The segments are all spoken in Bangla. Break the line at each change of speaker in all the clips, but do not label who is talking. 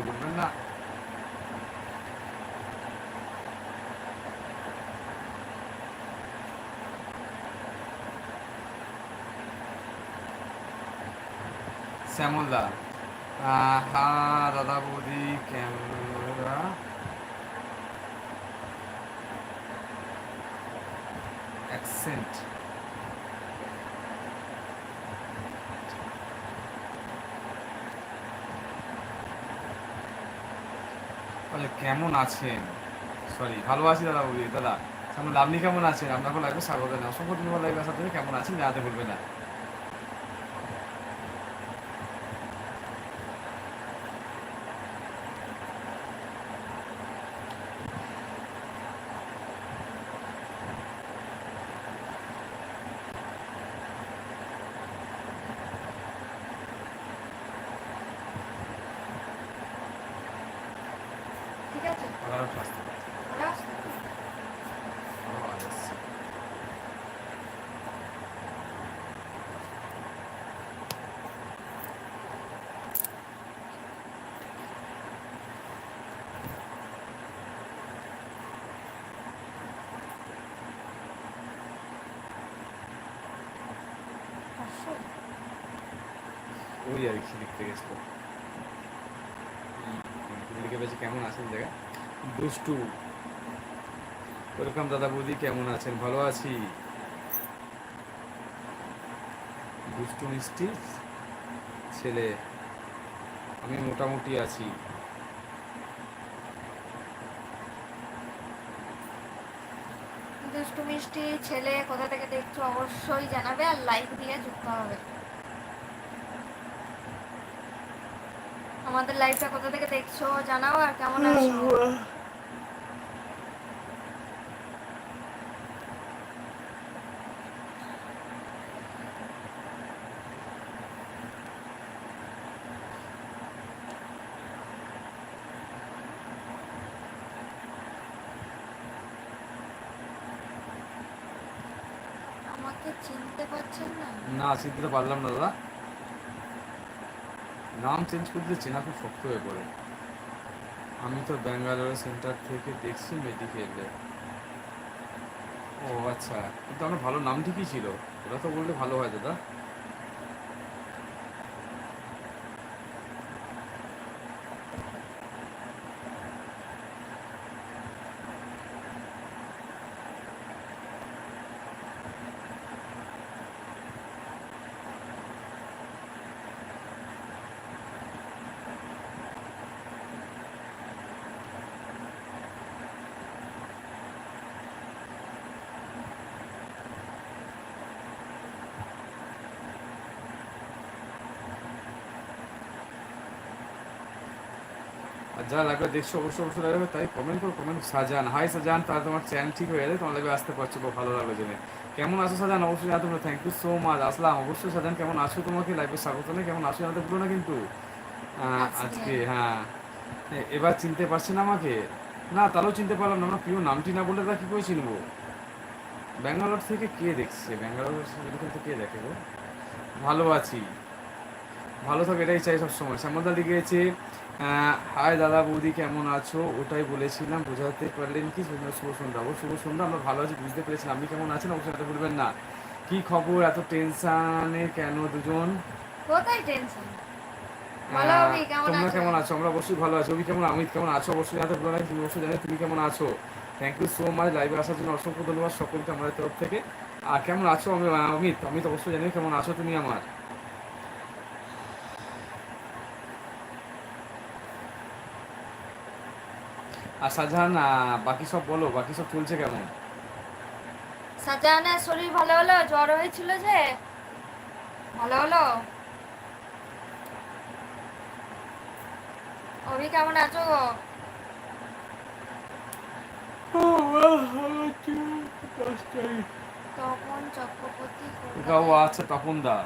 কেউ বলবেন না। শ্যামলদা দাদা বৌদি ক্যামেরা। অ্যাকসেন্ট বলে কেমন আছেন? সরি ভালো আছি দাদা বলি, দাদা। সামনে আপনি কেমন আছেন? আপনাকে লাগবে স্বাগত জানাই। অসংখ্য ধন্যবাদ লাগবে জন্য। কেমন আছেন জানাতে বলবে না। ভালো আছে
পাঁচশো?
ওই আর কি লিখতে গেছিল লিখে পেয়েছে কেমন আছেন জায়গা দুষ্টু। ওয়েলকাম দাদা বৌদি কেমন আছেন? ভালো আছি। দুষ্টু মিষ্টি ছেলে। আমি মোটামুটি আছি।
দুষ্টু মিষ্টি ছেলে কোথা থেকে দেখছ অবশ্যই জানাবে আর লাইক দিয়ে যুক্ত হবে। আমাদের লাইভটা কোথা থেকে দেখছ জানাও আর কেমন আছো? না?
না, চিনতে পারলাম না, দাদা। নাম চেঞ্জ করতে চেনা খুব শক্ত হয়ে পড়ে। আমি তো ব্যাঙ্গালোর সেন্টার থেকে দেখছি মেডিকেলে ও আচ্ছা। কিন্তু আমার ভালো নাম ঠিকই ছিল। ওরা তো বললে ভালো হয়, দাদা। আর যা লাগবে দেখছ অবশ্যই অবশ্যই লাগবে। তাই কমেন্ট করো কমেন্ট সাজান। হাই সাজান তাহলে তোমার চ্যানেল ঠিক হয়ে যাবে তোমার লাগবে আসতে পারছ খুব ভালো লাগবে জেনে। কেমন আছো সাজান? অবশ্যই জানাতে ভুলো thank you so much Aslam. অবশ্যই সাজান কেমন আছো তোমাকে? লাইভে স্বাগত নেই কেমন আছো জানাতে ভুলো না কিন্তু?
আজকে।
আজকে হ্যাঁ। এবার চিনতে পারছেন আমাকে? না তাহলেও চিনতে পারলাম না। আমার প্রিয় নামটি না বলে তা কী করে চিনবো? ব্যাঙ্গালোর থেকে কে দেখছে? ব্যাঙ্গালোর থেকে কে দেখে গো? ভালো আছি। ভালো থাকো এটাই চাই সবসময়। শ্যামলদা লিখেছে হায় দাদা বৌদি কেমন আছো? ওটাই বলেছিলাম বোঝাতে পারলেন কি? শুভ শুভ সন্ধ্যা। ও শুভ সন্ধ্যা আমরা ভালো আছি বুঝতে পেরেছিলাম আপনি কেমন আছেন? অবশ্যই এটা বলবেন না। কি খবর? এত টেনশনে কেন দুজন?
কোথায় টেনশন?
তোমরা কেমন আছো? আমরা অবশ্যই ভালো আছি। অভি কেমন? অমিত কেমন? আছো অবশ্যই জানাতে ভুলো না। তুমি অবশ্যই জানি তুমি কেমন আছো? থ্যাংক ইউ সো মাচ লাইভে আসার জন্য অসংখ্য ধন্যবাদ সকলকে আমাদের তরফ থেকে। আর কেমন আছো? আমি অমিত অমিত অবশ্যই জানি কেমন আছো তুমি আমার। আর শাহজাহান বাকি সব বলো বাকি সব চলছে কেমন?
সাজানের শরীর ভালো হলো? জ্বর হয়েছিল যে? ভালো হলো? অভি কেমন আছো গো? তখন চক্রবর্তী
আচ্ছা তপন দা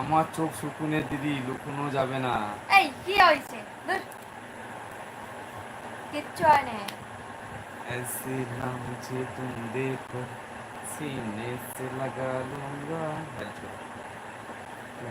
আমার চোখ শুকুনের দিদি লুকোনো যাবে না
এই কি হয়েছে ধুর। কিচ্ছু হয় না
ऐसे ना मुझे तुम देखो सीने से लगा लूंगा